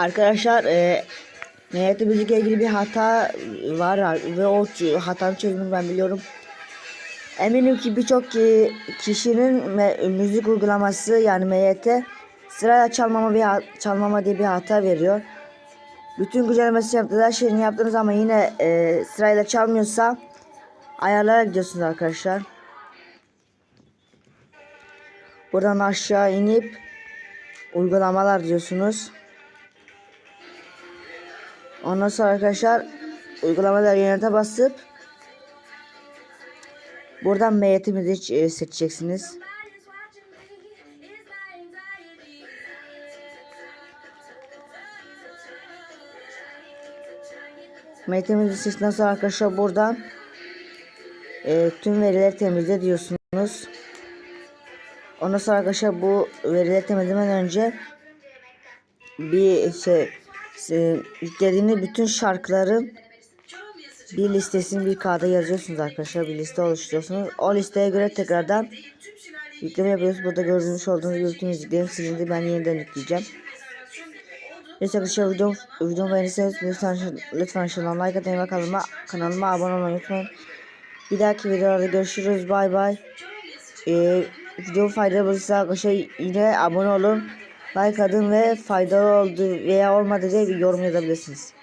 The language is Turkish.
Arkadaşlar e, MHT müzikle ilgili bir hata var ve o hatanın çözümünü ben biliyorum. Eminim ki birçok ki- kişinin müzik uygulaması yani MYT sırayla çalmama bir çalmama diye bir hata veriyor. Bütün güncellemesi yaptınız, her şeyini yaptınız ama yine e, sırayla çalmıyorsa ayarlara gidiyorsunuz arkadaşlar. Buradan aşağı inip uygulamalar diyorsunuz. Ondan sonra arkadaşlar uygulamalar yönete basıp buradan meyetimizi e, seçeceksiniz. Meyetimizi seçtikten sonra arkadaşlar buradan e, tüm verileri temizle diyorsunuz. Ondan sonra arkadaşlar bu verileri temizlemeden önce bir şey e, yüklediğiniz bütün şarkıların bir listesini bir kağıda yazıyorsunuz arkadaşlar. Bir liste oluşturuyorsunuz. O listeye göre tekrardan yükleme yapıyoruz. Burada gördüğünüz olduğunuz gibi bütün müziklerim silindi. Ben yeniden yükleyeceğim. Neyse arkadaşlar videom, videomu beğenirseniz lütfen, lütfen şuradan like atmayı ve kanalıma, kanalıma abone olmayı unutmayın. Bir dahaki videolarda görüşürüz. Bay bay. Ee, video faydalı bulursa arkadaşlar yine abone olun. Like atın ve faydalı oldu veya olmadı diye bir yorum yazabilirsiniz.